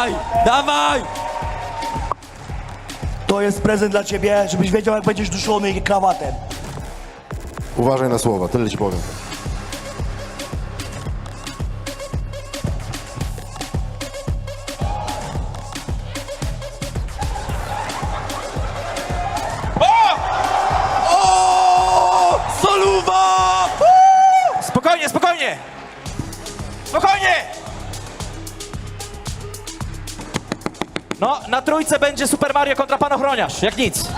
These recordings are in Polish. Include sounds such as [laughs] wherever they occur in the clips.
Dawaj, dawaj! To jest prezent dla ciebie, żebyś wiedział, jak będziesz duszony krawatem. Uważaj na słowa, tyle ci powiem. Soluwa! Spokojnie, spokojnie! Spokojnie! No, na trójce będzie Super Mario kontra Pan Ochroniarz, jak nic.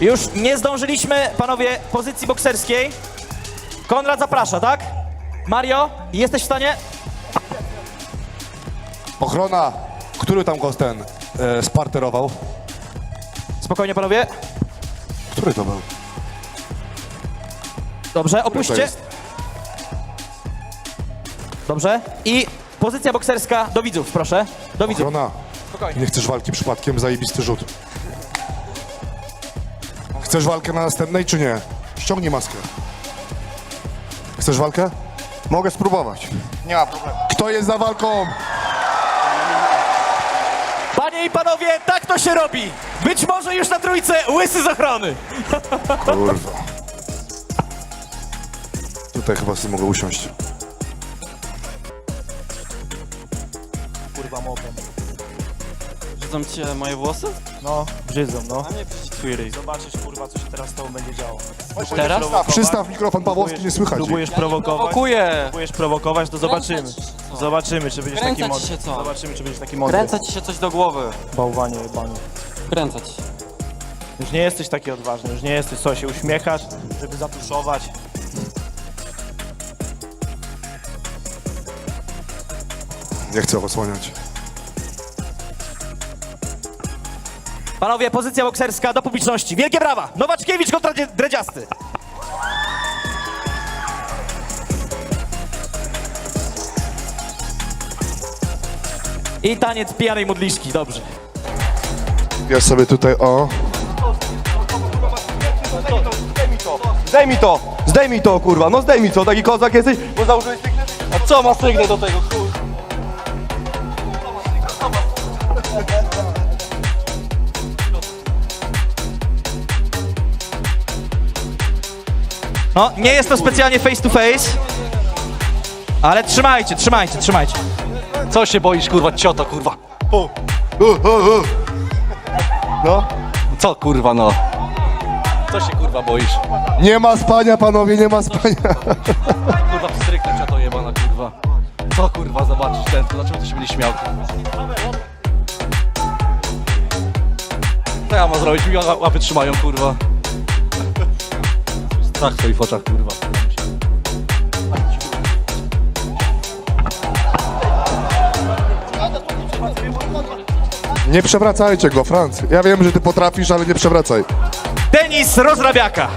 Już nie zdążyliśmy, panowie, pozycji bokserskiej. Konrad zaprasza, tak? Mario, jesteś w stanie? Ochrona, który tam go ten e, sparterował? Spokojnie, panowie. Który to był? Dobrze, to opuśćcie. jest? Dobrze. I pozycja bokserska do widzów, proszę. Do widzów. Ochrona, Spokojnie. nie chcesz walki przypadkiem, zajebisty rzut. Chcesz walkę na następnej, czy nie? Ściągnij maskę. Chcesz walkę? Mogę spróbować. Nie ma problemu. Kto jest za walką? Panie i panowie, tak to się robi! Być może już na trójce łysy z ochrony! [laughs] Kurwa. Tutaj chyba sobie mogę usiąść. Kurwa mopem. Brzydzą cię moje włosy? No, brzydzą, no. A. Zobaczysz, kurwa, co się teraz z tobą będzie działo. Teraz? Przystaw mikrofon Pawłowski, nie słychać. Próbujesz prowokować? Prowokuję! Próbujesz prowokować, to zobaczymy. Kręcać się, co? Zobaczymy, czy będziesz taki Kręcać mądry. się, co? Zobaczymy, czy będziesz taki mądry. Kręca ci się coś do głowy. Bałwanie jebanie. Kręcać się. Już nie jesteś taki odważny, już nie jesteś co, się uśmiechasz, żeby zatuszować. Nie chcę osłaniać. Panowie, pozycja bokserska do publiczności. Wielkie brawa! Nowaczkiewicz kontra Dzie- Dredziasty. I taniec pijanej modliszki, dobrze. Ja sobie tutaj, o. Zdejmij to! Zdejmij to, kurwa! No zdejmij to, taki kozak jesteś, bo założyłeś piękny... A co ma sygnę do tego, kur... No, nie jest to specjalnie face to face. Ale trzymajcie, trzymajcie, trzymajcie. Co się boisz, kurwa, cioto, kurwa? No. Co, kurwa, no? Co się, kurwa, boisz? Nie ma spania, panowie, nie ma spania. Kurwa, pstryknę cioto jebana, kurwa. Co, kurwa, zobaczysz ten, dlaczego ty się będzie śmiał, kurwa? Ja mam zrobić? Mi ła- łapy trzymają, kurwa. Strach w twoich oczach, kurwa. Nie przewracajcie go, Franc. Ja wiem, że ty potrafisz, ale nie przewracaj. Denis Rozrabiaka.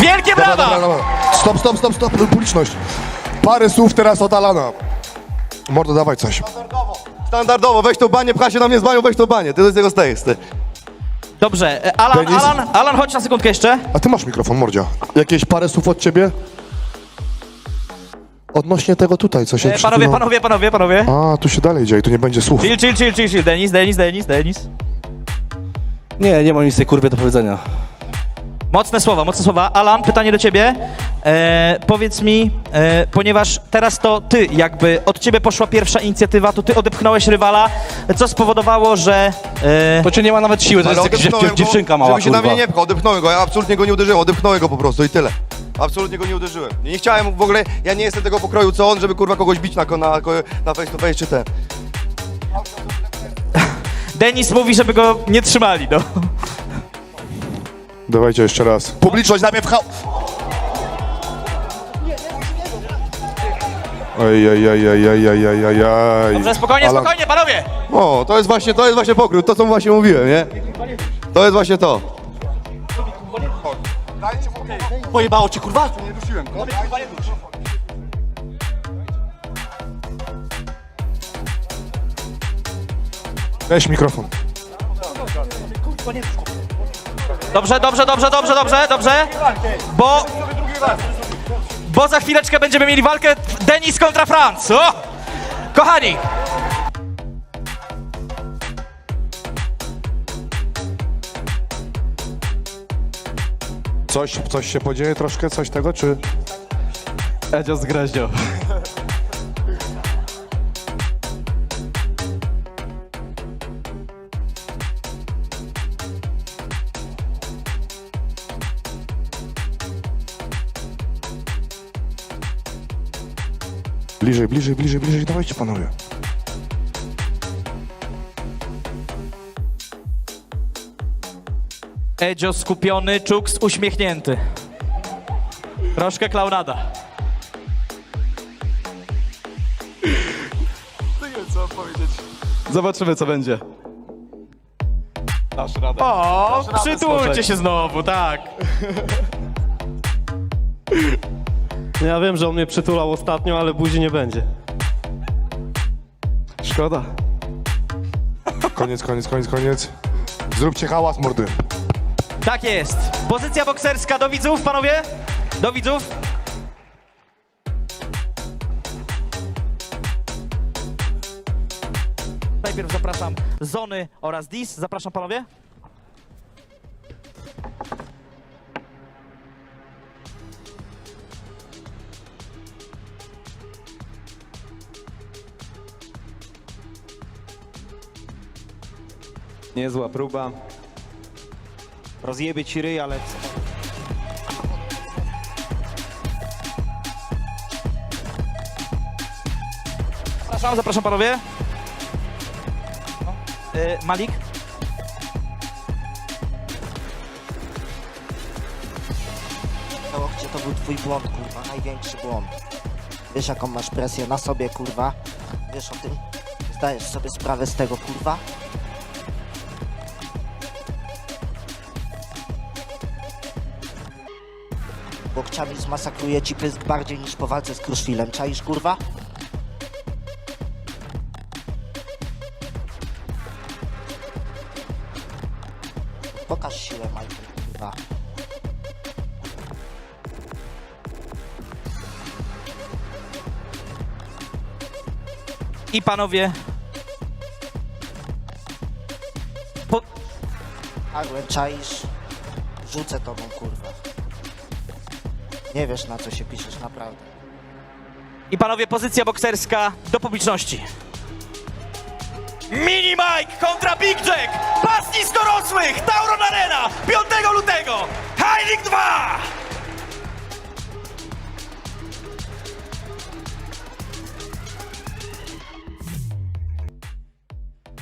Wielkie Dobra, brawa! dobra, dobra. Stop, stop, stop, stop, publiczność. Parę słów teraz od Alana. Mordo, dawaj coś. Standardowo, weź to banie, pcha się na mnie z banią, weź to banie. Ty to z tego stajesz, ty. Dobrze, e, Alan, Denis? Alan, Alan, chodź na sekundkę jeszcze. A ty masz mikrofon, Mordzia. Jakieś parę słów od ciebie? Odnośnie tego tutaj, co się E, przed Panowie, chwilą- panowie, panowie, panowie. A, tu się dalej dzieje, tu nie będzie słów. Chill, chill, chill, chill, chill. Denis, Denis, Denis, Denis. Nie, nie mam nic tej kurwie do powiedzenia. Mocne słowa, mocne słowa. Alan, pytanie do ciebie. E, powiedz mi, e, ponieważ teraz to ty, jakby od ciebie poszła pierwsza inicjatywa, to ty odepchnąłeś rywala, co spowodowało, że... E, To cię nie ma nawet siły, to jest jakaś dziew- go, dziewczynka mała, Żeby się na kurwa. mnie nie pchał, odepchnąłem go, ja absolutnie go nie uderzyłem, odepchnąłem go po prostu i tyle. Absolutnie go nie uderzyłem. Nie, nie chciałem w ogóle, ja nie jestem tego pokroju co on, żeby kurwa kogoś bić na, na, na face to face czy ten. Denis mówi, żeby go nie trzymali, no. Dawajcie jeszcze raz. Publiczność na mnie pchał. Ej, ej, ej, ej, ej, ej, ej, ej, ej. Dobrze, spokojnie, Alan, spokojnie, panowie! O, to jest właśnie, to jest właśnie to co właśnie mówiłem, nie? To jest właśnie to. Pojebało cię, kurwa? Weź mikrofon. Dobrze, dobrze, dobrze, dobrze, dobrze, dobrze. Bo... Bo za chwileczkę będziemy mieli walkę Denis kontra Franz. O! Kochani, Coś, coś się podzieje troszkę, coś tego, czy... Edzio z. Bliżej, bliżej, bliżej, bliżej, dawajcie panowie. Edzio skupiony, Czuks uśmiechnięty. Troszkę klaunada. Zobaczymy co będzie. Dasz radę. O, przytulcie się znowu, tak. [laughs] Ja wiem, że on mnie przytulał ostatnio, ale buzi nie będzie. Szkoda. Koniec, koniec, koniec, koniec. Zróbcie hałas, mordy. Tak jest. Pozycja bokserska do widzów, panowie? Do widzów. Najpierw zapraszam Zony oraz Dis. Zapraszam panowie. Niezła próba. Rozjebie ci ryj, ale... Zapraszam, zapraszam panowie. Y, Malik. Łokcie to był twój błąd, kurwa, największy błąd. Wiesz jaką masz presję na sobie, kurwa? Wiesz o tym? Zdajesz sobie sprawę z tego, kurwa? Łokciami zmasakruje ci pysk bardziej niż po walce z Kruszwilem, czaisz, kurwa? Pokaż siłę, Michael, kurwa. I panowie. Po, Arlen, czaisz? Rzucę tobą, kurwa. Nie wiesz, na co się piszesz, naprawdę. I panowie, pozycja bokserska do publiczności. Mini Mike kontra Big Jack! Pasnis dorosłych! Tauron Arena! 5 lutego! League 2!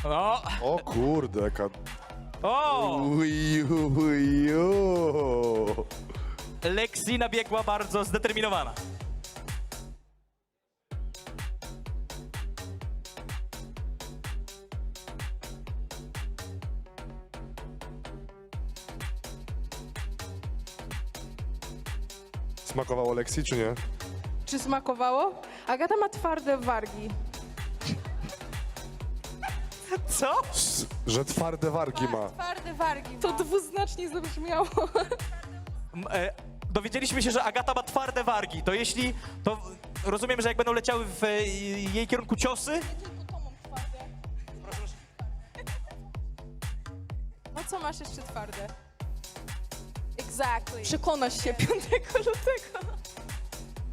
No, O kurde, jaka... o! Uju. Lexi nabiegła bardzo zdeterminowana. Smakowało Lexi, czy nie? Czy smakowało? Agata ma twarde wargi. Co? S- Że twarde wargi ma. Twarde wargi. To dwuznacznie zabrzmiało. M- E, dowiedzieliśmy się, że Agata ma twarde wargi. To jeśli, to rozumiem, że jak będą leciały w e, jej kierunku ciosy, No co masz jeszcze twarde? Exactly. Przekonasz się 5 lutego.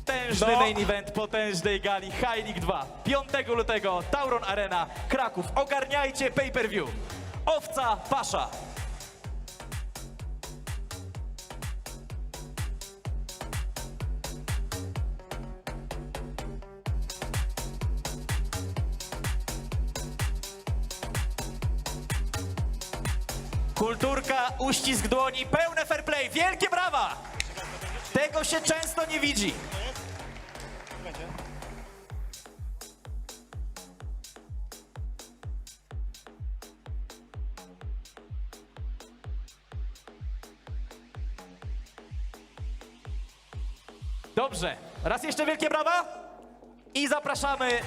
potężny main event potężnej gali High League 2. 5 lutego Tauron Arena, Kraków. Ogarniajcie pay-per-view. Owca Pasza. Kulturka, uścisk dłoni, pełne fair play, wielkie brawa! Tego się często nie widzi. Dobrze, raz jeszcze wielkie brawa i zapraszamy